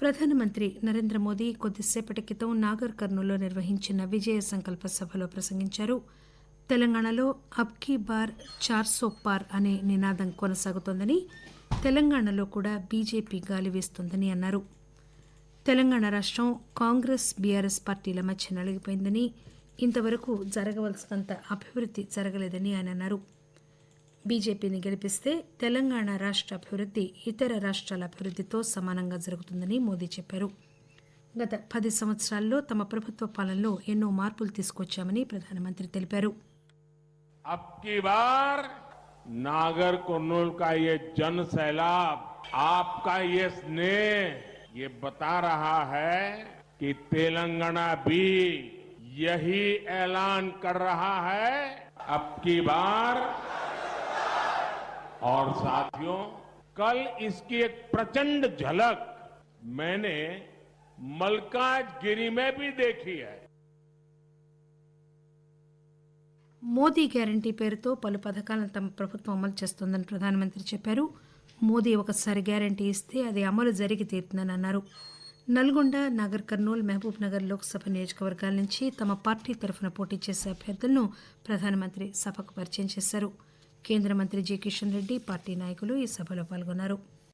ప్రధానమంత్రి నరేంద్ర మోదీ కొద్దిసేపటి క్రితం నాగర్ కర్నూల్లో నిర్వహించిన విజయ సంకల్ప సభలో ప్రసంగించారు. తెలంగాణలో అబ్ కీ బార్ చార్సో పార్ అనే నినాదం కొనసాగుతోందని తెలంగాణలో కూడా బీజేపీ గాలి వేస్తుందని అన్నారు. తెలంగాణ రాష్టం కాంగ్రెస్ బీఆర్ఎస్ పార్టీల మధ్య నలిగిపోయిందని ఇంతవరకు జరగవలసినంత అభివృద్ది జరగలేదని ఆయన అన్నారు. బీజేపీని గెలిపిస్తే తెలంగాణ రాష్ట్ర అభివృద్ది ఇతర రాష్ట్రాల అభివృద్దితో సమానంగా జరుగుతుందని మోదీ చెప్పారు గత పది సంవత్సరాల్లో తమ ప్రభుత్వ పాలనలో ఎన్నో మార్పులు తీసుకొచ్చామని ప్రధానమంత్రి తెలిపారు अब की बार नागर कुर्नूल का ये जन सैलाब आपका ये स्नेह ये बता रहा है कि तेलंगाना भी यही ऐलान कर रहा है अब की बार और साथियों कल इसकी एक प्रचंड झलक मैंने मलकाजगिरी में भी देखी है మోదీ గ్యారంటీ పేరుతో పలు పథకాలను తమ ప్రభుత్వం అమలు చేస్తోందని ప్రధానమంత్రి చెప్పారు మోదీ ఒకసారి గ్యారంటీ ఇస్తే అది అమలు జరిగి తీరుతుందని అన్నారు నల్గొండ నాగర్ కర్నూల్ మహబూబ్ నగర్ లోక్సభ నియోజకవర్గాల నుంచి తమ పార్టీ తరఫున పోటీ చేసే అభ్యర్థులను ప్రధానమంత్రి సభకు పరిచయం చేశారు కేంద్ర మంత్రి జి కిషన్ రెడ్డి పార్టీ నాయకులు ఈ సభలో పాల్గొన్నారు.